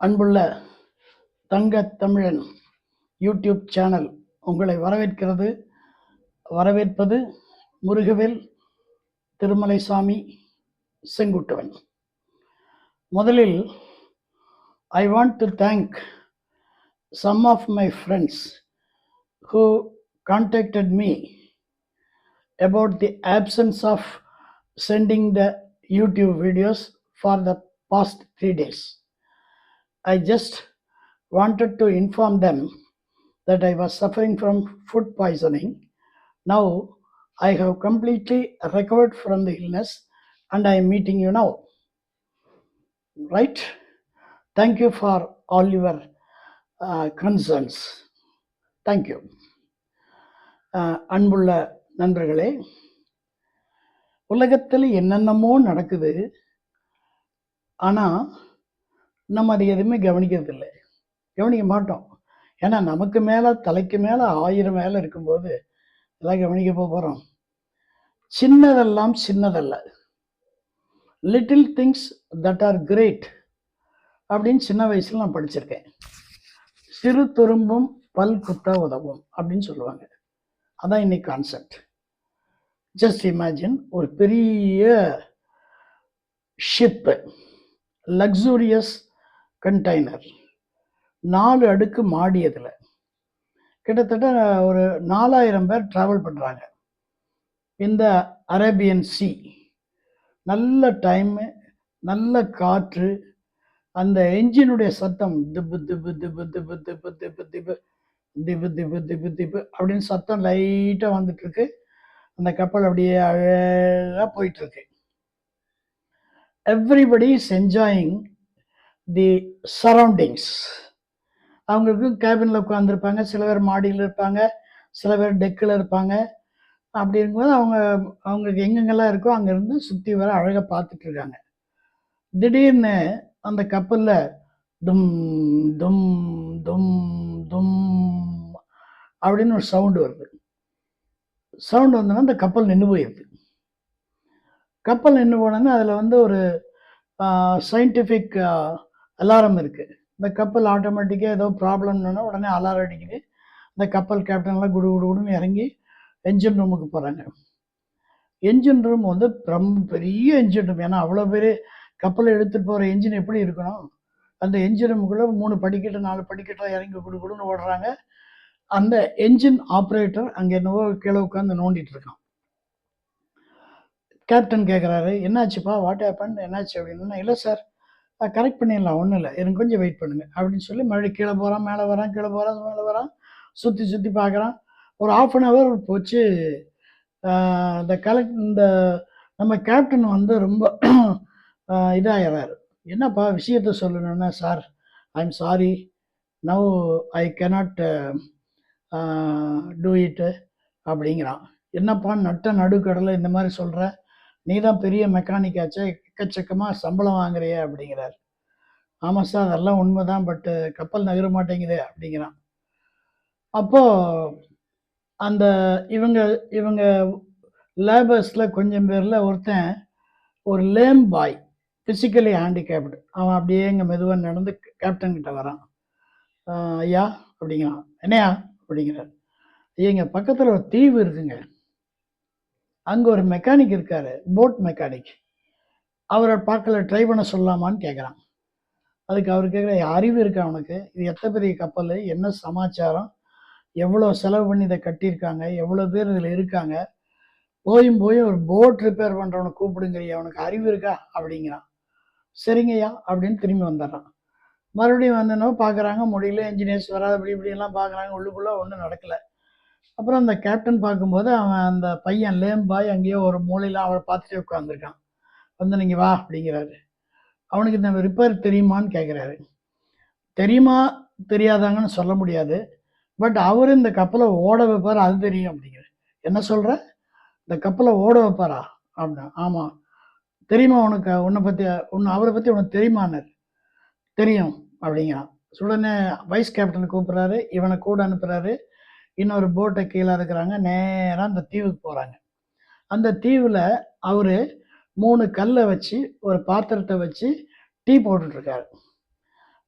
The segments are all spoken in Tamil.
அன்புள்ள தங்க தமிழன் யூடியூப் சேனல் உங்களை வரவேற்கிறது வரவேற்பது முருகவேல் திருமலைசாமி செங்குட்டுவன் முதலில் I want to thank some of my friends who contacted me about the absence of sending the YouTube videos for the past three days. I just wanted to inform them that I was suffering from food poisoning. Now I have completely recovered from the illness and I am meeting you now. Right? Thank you for all your uh, concerns. Thank you. அஹ், அன்புள்ள நண்பர்களே உலகத்தில் என்னென்னமோ நடக்குது ஆனால் நம்ம அதை எதுவுமே கவனிக்கிறது இல்லை கவனிக்க மாட்டோம். ஏன்னா நமக்கு மேலே தலைக்கு மேலே ஆயிரம் மேலே இருக்கும்போது எல்லாம் கவனிக்க போகிறோம் சின்னதெல்லாம் சின்னதல்ல. Little things that are great அப்படின்னு சின்ன வயசில் நான் படிச்சிருக்கேன். சிறு துரும்பும் பல் குத்த உதவும் அப்படின்னு சொல்லுவாங்க. அதான் இன்னைக்கு கான்செப்ட் ஜஸ்ட் இமேஜின் ஒரு பெரிய ஷிப்பு லக்ஸூரியஸ் கண்டெய்னர் நாலு அடுக்கு மாடி அதில் கிட்டத்தட்ட ஒரு நாலாயிரம் பேர் ட்ராவல் பண்ணுறாங்க இந்த அரேபியன் சி நல்ல டைமு நல்ல காற்று அந்த என்ஜினுடைய சத்தம் திப்பு திப்பு திப்பு திப்பு திப்பு திப்பு திப்பு திப்பு திப்பு திப்பு திப்பு அப்படின்னு சத்தம் லைட்டாக வந்துட்டுருக்கு அந்த கப்பல் அப்படியே அழகாக போயிட்டுருக்கு everybody is enjoying the surroundings அவங்களுக்கு கேபினில் உட்காந்துருப்பாங்க சில பேர் மாடியில் இருப்பாங்க. சில பேர் டெக்கில் இருப்பாங்க. அப்படி இருக்கும்போது அவங்க அவங்களுக்கு எங்கெங்கெல்லாம் இருக்கோ அங்கேருந்து சுற்றி வர அழகாக பார்த்துட்டு இருக்காங்க. திடீர்னு அந்த கப்பலில் தும் தும் தும் தும் அப்படின்னு ஒரு சவுண்டு வருது. சவுண்டு வந்தோன்னா அந்த கப்பல் நின்று போயிருது. கப்பல் நின்று போனோன்னா அதில் வந்து ஒரு சயின்டிஃபிக் அலாரம் இருக்குது இந்த கப்பல் ஆட்டோமேட்டிக்காக ஏதோ ப்ராப்ளம்னா உடனே அலாரம் அடிக்குது. இந்த கப்பல் கேப்டன்லாம் குடு குடு குடுன்னு இறங்கி என்ஜின் ரூமுக்கு போகிறாங்க என்ஜின் ரூம் வந்து ரொம்ப பெரிய என்ஜின் ரூம் ஏன்னா அவ்வளோ பேர் கப்பலை எடுத்துகிட்டு போகிற என்ஜின் எப்படி இருக்கணும்? அந்த என்ஜின் ரூமுக்குள்ளே மூணு படிக்கட்டு நாலு படிக்கட்டாக இறங்கி குடு குடுன்னு ஓடுறாங்க. அந்த என்ஜின் ஆப்ரேட்டர் அங்கே என்னவோ கீழே உட்காந்து நோண்டிட்டு இருக்கான். கேப்டன் கேட்குறாரு என்னாச்சுப்பா? வாட் ஹேப்பன் என்னாச்சு? அப்படின்னா இல்லை சார் கரெக்ட் பண்ணிடலாம் ஒன்றும் இல்லை. எனக்கு கொஞ்சம் வெயிட் பண்ணுங்க. அப்படின்னு சொல்லி மறுபடியும் கீழே போகிறான் மேலே வரான் கீழே போகிறான் மேலே வரான். சுற்றி சுற்றி பார்க்குறான். ஒரு ஆஃப் அன் ஹவர் போச்சு. இந்த கலெக்ட் இந்த நம்ம கேப்டன் வந்து ரொம்ப ஆஹ் இதாகிறாரு என்னப்பா விஷயத்த சொல்லணும்னா sir I am sorry now I cannot do it அப்படிங்கிறான். என்னப்பா நட்ட நடுக்கடலை இந்த மாதிரி சொல்கிற நீ தான் பெரிய மெக்கானிக் ஆச்சே. எக்கச்சக்கமாக சம்பளம் வாங்குறிய அப்படிங்கிறார். ஆமாம் சார் அதெல்லாம் உண்மை தான் பட்டு கப்பல் நகர மாட்டேங்குதே அப்படிங்கிறான். அப்போது அந்த இவங்க இவங்க லேபர்ஸில் கொஞ்சம் பேரில் ஒருத்தன் ஒரு லேம் பாய் ஃபிசிக்கலி ஹேண்டிகேப்டு அவன் அப்படியே இங்கே மெதுவாக நடந்து கேப்டன் கிட்ட வரான். ஐயா அப்படிங்கிறான். என்னையா? அப்படிங்கிறார். ஐயா இங்கே பக்கத்தில் ஒரு தீவு இருக்குங்க. அங்கே ஒரு மெக்கானிக் இருக்காரு போட் மெக்கானிக் அவரை பார்க்கல ட்ரை பண்ண சொல்லலாமான்னு கேட்குறான் அதுக்கு அவர் கேட்குற அறிவு இருக்கா அவனுக்கு இது எத்தனை பெரிய கப்பல்? என்ன சமாச்சாரம்? எவ்வளோ செலவு பண்ணி இதை கட்டியிருக்காங்க? எவ்வளோ பேர் இதில் இருக்காங்க? போயும் போய் ஒரு போட் ரிப்பேர் பண்ணுறவனை கூப்பிடுங்கறியா அவனுக்கு அறிவு இருக்கா? அப்படிங்கிறான். சரிங்கய்யா அப்படின்னு திரும்பி வந்துடுறான். மறுபடியும் வந்தனோ பார்க்குறாங்க முடியல இன்ஜினியர்ஸ் வராது இப்படி இப்படியெல்லாம் பார்க்குறாங்க உள்ளுக்குள்ளே ஒன்றும் நடக்கலை. அப்புறம் அந்த கேப்டன் பார்க்கும்போது அவன் அந்த பையன் லேம் பாய் அங்கேயோ ஒரு மூலையில் அவளை பார்த்துட்டே உட்காந்துருக்கான் வந்து நீங்கள் வா அப்படிங்கிறாரு. அவனுக்கு இந்த ரிப்பேர் தெரியுமான்னு கேட்குறாரு தெரியுமா? தெரியாதாங்கன்னு சொல்ல முடியாது. பட் அவர் இந்த கப்பலை ஓட வைப்பார் அது தெரியும் அப்படிங்கிற என்ன சொல்கிற இந்த கப்பலை ஓட வைப்பாரா? அப்படின்னா ஆமாம் தெரியுமா உனக்கு? உன்னை பற்றி உன்னை அவரை பற்றி உனக்கு தெரியுமானார் தெரியும் அப்படிங்கிறான். உடனே வைஸ் கேப்டன் கூப்பிட்றாரு. இவனை கூட அனுப்புகிறாரு இன்னொரு போட்டை கீழே இருக்கிறாங்க நேராக அந்த தீவுக்கு போகிறாங்க அந்த தீவில் அவர் மூணு கல்லை வச்சு ஒரு பாத்திரத்தை வச்சு டீ போட்டுட்ருக்காரு.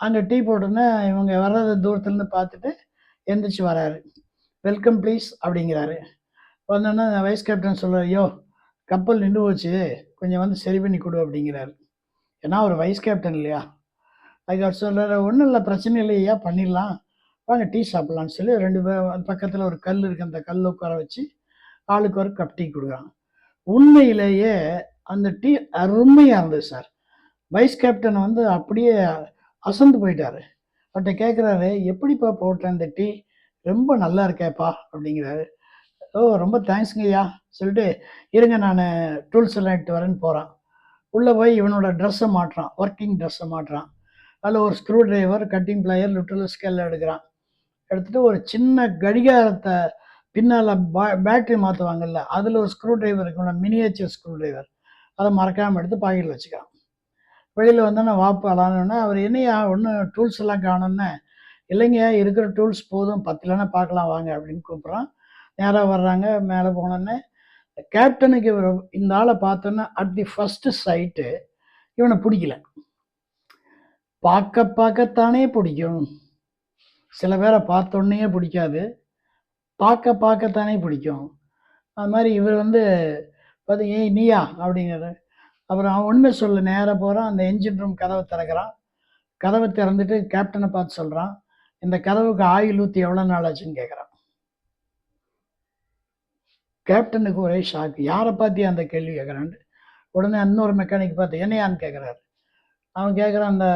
அங்கே டீ போட்டோன்னே இவங்க வர்றத தூரத்துலேருந்து பார்த்துட்டு எந்திரிச்சு வராரு. வெல்கம் ப்ளீஸ் அப்படிங்கிறாரு. வந்தோன்னே வைஸ் கேப்டன் சொல்கிறார் ஐயோ கப்பல் நின்று போச்சு கொஞ்சம் வந்து சரி பண்ணி கொடு அப்படிங்கிறாரு. ஏன்னா அவர் வைஸ் கேப்டன் இல்லையா? அதுக்கு அவர் சொல்கிறார் ஒன்றும் இல்லை பிரச்சனை இல்லையா பண்ணிடலாம். வாங்க டீ சாப்பிட்லான்னு சொல்லி ரெண்டு பேர் பக்கத்தில் ஒரு கல் இருக்குது அந்த கல் உட்கார வச்சு ஆளுக்கு ஒரு கப் டீ கொடுக்குறாங்க. உண்மையிலேயே அந்த டீ அருமையாக இருந்தது சார். வைஸ் கேப்டன் வந்து அப்படியே அசந்து போயிட்டாரு. அவர்கிட்ட கேட்குறாரு எப்படிப்பா போட்டேன் இந்த டீ? ரொம்ப நல்லா இருக்கேப்பா அப்படிங்கிறாரு. ஓ ரொம்ப தேங்க்ஸுங்கய்யா சொல்லிட்டு இருங்க நான் டூல்ஸ் எல்லாம் எடுத்து வரேன்னு போகிறான் உள்ளே போய் இவனோட ட்ரெஸ்ஸை மாட்டுறான் ஒர்க்கிங் ட்ரெஸ்ஸை மாட்டுறான். அதில் ஒரு screw driver cutting plier little ஸ்கேலில் எடுக்கிறான். எடுத்துகிட்டு ஒரு சின்ன கடிகாரத்தை பின்னால் பா பேட்ரி மாற்றுவாங்கல்ல அதில் ஒரு ஸ்க்ரூ டிரைவர் இருக்கணும் மினியேச்சர் ஸ்க்ரூ டிரைவர் அதை மறக்காமல் எடுத்து பாக்கெட்டில் வச்சுக்கலாம் வெளியில் வந்தோன்னே வாப்பு அவர் என்னையா ஒன்றும் டூல்ஸ் எல்லாம் காணோன்னே இல்லைங்க இருக்கிற டூல்ஸ் போதும் பத்துலன்னா பார்க்கலாம் வாங்க அப்படின்னு கூப்பிட்றான். நேராக வர்றாங்க மேலே போனோன்னே கேப்டனுக்கு இவர் இந்த ஆளை பார்த்தோன்னே அட் தி ஃபஸ்ட்டு சைட்டு இவனை பிடிக்கல. பார்க்க பார்க்கத்தானே பிடிக்கும். சில பேரை பார்த்தோன்னே பிடிக்காது. பார்க்க பார்க்கத்தானே பிடிக்கும். அது மாதிரி இவர் வந்து பார்த்து ஏய் நீயா? அப்படிங்கிறாரு அப்புறம் அவன் ஒன்றுமே சொல்ல நேராக போகிறான் அந்த என்ஜின் ரூம் கதவை திறக்கிறான். கதவை திறந்துட்டு கேப்டனை பார்த்து சொல்கிறான் இந்த கதவுக்கு ஆயில் ஊற்றி எவ்வளோ நாள் ஆச்சுன்னு கேட்குறான் கேப்டனுக்கு ஒரே ஷாக்கு யாரை பார்த்து அந்த கேள்வி கேட்குறான்ட்டு உடனே இன்னொரு மெக்கானிக் பார்த்து என்னையான்னு கேட்குறாரு அவன் கேட்குறான் அந்த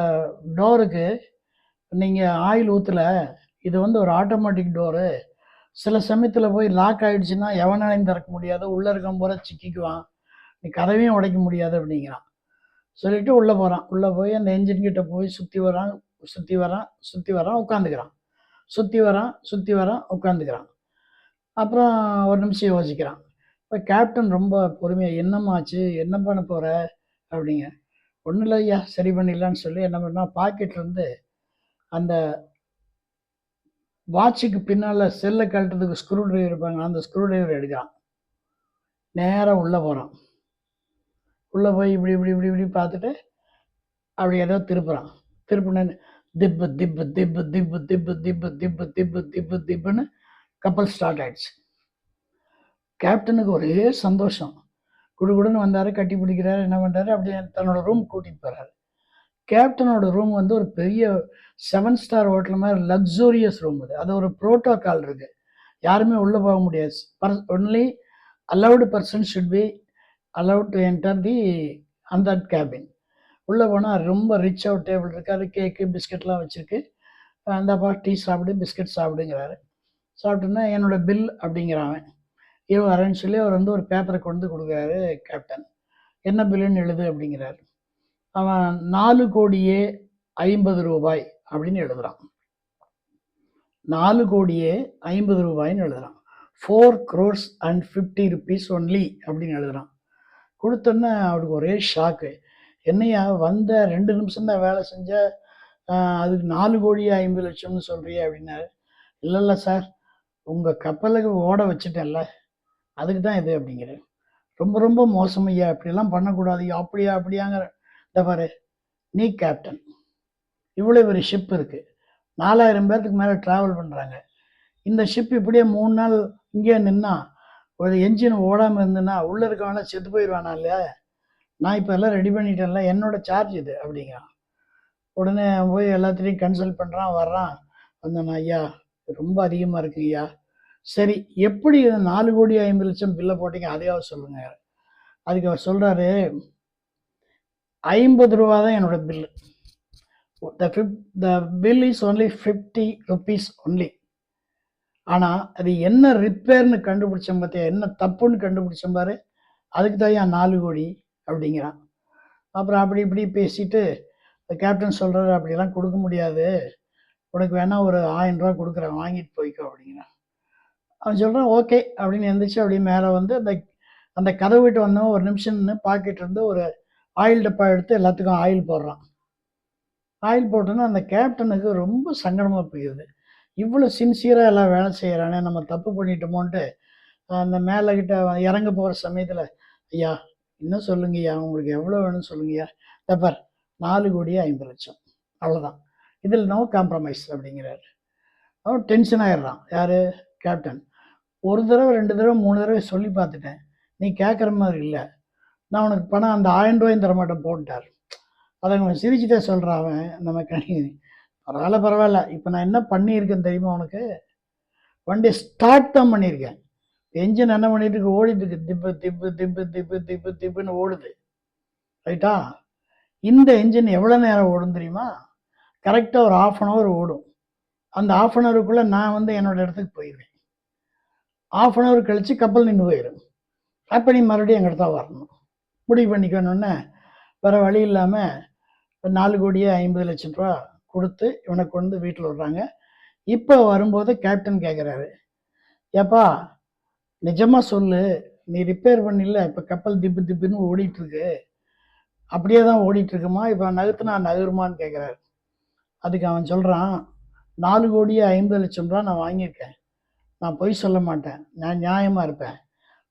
டோருக்கு நீங்கள் ஆயில் ஊற்றலை இது வந்து ஒரு ஆட்டோமேட்டிக் டோரு சில சமயத்தில் போய் லாக் ஆகிடுச்சுன்னா எவனாலையும் திறக்க முடியாது. உள்ளே இருக்கும் போகிற சிக்கிக்குவான். நீ கதவையும் உடைக்க முடியாது அப்படிங்கிறான். சொல்லிட்டு உள்ளே போகிறான் உள்ளே போய் அந்த என்ஜின் கிட்டே போய் சுற்றி வரான் சுற்றி வரான் சுற்றி வரான் உட்காந்துக்கிறான் சுற்றி வரான் சுற்றி வரான் உட்காந்துக்கிறான் அப்புறம் ஒரு நிமிஷம் யோசிக்கிறான். இப்போ கேப்டன் ரொம்ப பொறுமையாக என்னம்மாச்சு என்ன பண்ண போகிற அப்படிங்க. ஒன்றும் இல்லையா சரி பண்ணிடலான்னு சொல்லி என்ன பண்ணால் பாக்கெட்லேருந்து அந்த வாட்சுக்கு பின்னால் செல்லை கழட்டுறதுக்கு ஸ்க்ரூ டிரைவர் இருப்பாங்க அந்த ஸ்க்ரூ டிரைவர் எடுக்கிறான். நேராக உள்ளே போகிறான் உள்ளே போய் இப்படி இப்படி இப்படி இப்படி பார்த்துட்டு அப்படி ஏதோ திருப்புறான். திருப்புனேன்னு திப்பு திப்பு திப்பு திப்பு திப்பு திப்பு திப்பு திப்பு திப்பு திப்புன்னு கப்பல் ஸ்டார்ட் ஆயிடுச்சு. கேப்டனுக்கு ஒரே சந்தோஷம். குடுகுடுன்னு வந்தார் கட்டி பிடிக்கிறாரு என்ன பண்ணுறாரு அப்படியே தன்னோட ரூம் கூட்டிகிட்டு போகிறாரு கேப்டனோட ரூம் வந்து ஒரு பெரிய செவன் ஸ்டார் ஹோட்டல் மாதிரி லக்ஸூரியஸ் ரூம் அது. அது ஒரு ப்ரோட்டோகால் இருக்குது யாருமே உள்ளே போக முடியாது. Per only allowed person should be allowed to enter the அந்த கேபின் உள்ளே போனால் ரொம்ப ரிச் அவுட் டேபிள் இருக்குது அது கேக்கு பிஸ்கெட்லாம் வச்சுருக்கு. அந்த அப்பா டீ சாப்பிடு பிஸ்கெட் சாப்பிடுங்கிறாரு. சாப்பிட்டோன்னா என்னோட பில் அப்படிங்கிறான் இவன் வரேன்னு சொல்லி அவர் வந்து ஒரு பேப்பரை கொண்டு கொடுக்குறாரு கேப்டன் என்ன பில்லுன்னு எழுது அப்படிங்கிறாரு. அவன் நாலு கோடியே ஐம்பது ரூபாய் அப்படின்னு எழுதுறான். நாலு கோடியே ஐம்பது ரூபாய்னு எழுதுறான். Four crores and fifty rupees only அப்படின்னு எழுதுறான். கொடுத்தோன்னே அவருக்கு ஒரே ஷாக்கு என்னையா வந்த ரெண்டு நிமிஷம் தான் வேலை செஞ்ச அதுக்கு நாலு கோடி ஐம்பது லட்சம்னு சொல்றியே அப்படின்னாரு. இல்லை இல்லை சார் உங்கள் கப்பலுக்கு ஓட வச்சுட்டேன்ல அதுக்கு தான் இது அப்படிங்கிறேன் ரொம்ப ரொம்ப மோசம் ஐயா இப்படிலாம் பண்ணக்கூடாது அப்படியா அப்படியாங்கிற இந்த பாரு நீ கேப்டன் இவ்வளோ ஒரு ஷிப் இருக்குது நாலாயிரம் பேர்த்துக்கு மேலே ட்ராவல் பண்ணுறாங்க இந்த ஷிப் இப்படியே மூணு நாள் இங்கேயே நின்னா ஒரு என்ஜின் ஓடாமல் இருந்துன்னா உள்ளே இருக்கவனா செத்து போயிடுவானா இல்லையா? நான் இப்போ எல்லாம் ரெடி பண்ணிட்டேன்ல என்னோட சார்ஜ் இது அப்படிங்கிறான். உடனே போய் எல்லாத்துலேயும் கன்சல்ட் பண்ணுறான் வர்றான். வந்தேன் ஐயா ரொம்ப அதிகமாக இருக்கு ஐயா. சரி எப்படி இது நாலு கோடி ஐம்பது லட்சம் பில்லை போட்டீங்க? அதையாவது சொல்லுங்க. அதுக்கு அவர் சொல்கிறாரு ஐம்பது ரூபா தான் என்னோட bill the fif the bill is only fifty rupees only ஆனால் அது என்ன ரிப்பேர்னு கண்டுபிடிச்சேன் பார்த்தியா என்ன தப்புன்னு கண்டுபிடிச்சேன் பாரு. அதுக்கு தான் நாலு கோடி அப்படிங்கிறான். அப்புறம் அப்படி இப்படி பேசிட்டு கேப்டன் சொல்கிறாரு அப்படிலாம் கொடுக்க முடியாது. உனக்கு வேணால் ஒரு ஆயிரம் ரூபா கொடுக்குறேன் வாங்கிட்டு போய்க்கோ அப்படிங்கிறான். அவன் சொல்கிறான் ஓகே அப்படின்னு எந்திரிச்சு அப்படியே மேலே வந்து அந்த அந்த கதவு விட்டு வந்தவன் ஒரு நிமிஷம்னு பாக்கெட் இருந்து ஒரு ஆயில் டப்பா எடுத்து எல்லாத்துக்கும் ஆயில் போடுறான். ஆயில் போட்டோன்னா அந்த கேப்டனுக்கு ரொம்ப சங்கடமாக போயிடுது. இவ்வளோ சின்சியராக எல்லாம் வேலை செய்கிறானே நம்ம தப்பு பண்ணிட்டோமோன்ட்டு அந்த மேலே கிட்ட இறங்க போகிற சமயத்தில் ஐயா இன்னும் சொல்லுங்கய்யா உங்களுக்கு எவ்வளோ வேணும்னு சொல்லுங்கய்யா. தப்பார் நாலு கோடியே ஐம்பது லட்சம். அவ்வளோதான் இதில் நோ காம்ப்ரமைஸ் அப்படிங்கிறார். அவன் டென்ஷன் ஆயிடுறான். யார்? கேப்டன். ஒரு தடவை ரெண்டு தடவை மூணு தடவை சொல்லி பார்த்துட்டேன். நீ கேட்குற மாதிரி இல்லை. நான் உனக்கு பணம் அந்த ஆயிரம் ரூபாயும் தரமாட்டேன் போட்டார் அதை அவன் சிரிச்சுட்டே சொல்கிறான் அவன் நம்ம கணி பரவாயில்ல பரவாயில்ல இப்போ நான் என்ன பண்ணியிருக்கேன் தெரியுமா உனக்கு? வண்டியை ஸ்டார்ட் தான் பண்ணியிருக்கேன். என்ஜின் என்ன பண்ணிட்டு இருக்கு ஓடிட்டு இருக்கு திப்பு திப்பு திப்பு திப்பு திப்பு திப்புன்னு ஓடுது. ரைட்டா இந்த என்ஜின் எவ்வளோ நேரம் ஓடும் தெரியுமா? கரெக்டாக ஒரு ஆஃப் அன் ஹவர் ஓடும். அந்த ஆஃப் அன் ஹவருக்குள்ளே நான் வந்து என்னோட இடத்துக்கு போயிடுவேன் ஆஃப் அன் ஹவர் கழித்து கப்பல் நின்று போயிடும் அப்போ நீ மறுபடியும் எங்கள் தான் வரணும். முடிவு பண்ணிக்கணுன்னே வேறு வழி இல்லாமல் நாலு கோடியே ஐம்பது லட்சம் ரூபா கொடுத்து இவனை கொண்டு வீட்டில் விடுறாங்க. இப்போ வரும்போது கேப்டன் கேட்குறாரு ஏப்பா நிஜமாக சொல்லு நீ ரிப்பேர் பண்ணில இப்போ கப்பல் திப்பு திப்புன்னு ஓடிட்டுருக்கு. அப்படியே தான் ஓடிட்டுருக்குமா? இப்போ நகர்த்து நான் நகருமான்னு கேட்குறாரு அதுக்கு அவன் சொல்கிறான் நாலு கோடியே ஐம்பது லட்சம் ரூபா நான் வாங்கியிருக்கேன். நான் பொய் சொல்ல மாட்டேன். நான் நியாயமாக இருப்பேன்.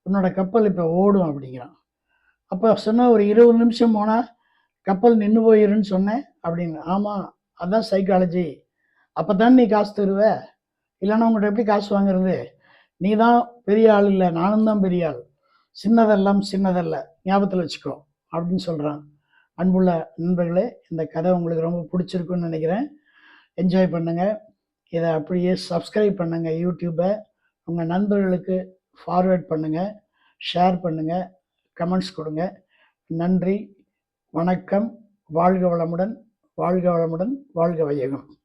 உன்னோட கப்பல் இப்போ ஓடும் அப்படிங்கிறான். அப்போ சொன்னால் ஒரு இருபது நிமிஷம் போனால் கப்பல் நின்று போயிருன்னு சொன்னேன் அப்படின்னு. ஆமாம் அதுதான் சைக்காலஜி அப்போ தான் நீ காசு தருவ. இல்லைன்னா உங்கள்கிட்ட எப்படி காசு வாங்குறது? நீ தான் பெரிய ஆள் இல்லை நானும் தான் பெரிய ஆள். சின்னதெல்லாம் சின்னதல்ல ஞாபகத்தில் வச்சுக்கோ அப்படின்னு சொல்கிறான் அன்புள்ள நண்பர்களே இந்த கதை உங்களுக்கு ரொம்ப பிடிச்சிருக்குன்னு நினைக்கிறேன். என்ஜாய் பண்ணுங்கள் இதை அப்படியே சப்ஸ்கிரைப் பண்ணுங்கள் யூடியூப்பை உங்கள் நண்பர்களுக்கு ஃபார்வேர்ட் பண்ணுங்கள் ஷேர் பண்ணுங்கள் கமெண்ட்ஸ் கொடுங்க. நன்றி வணக்கம் வாழ்க வளமுடன் வாழ்க வளமுடன் வாழ்க வையகம்.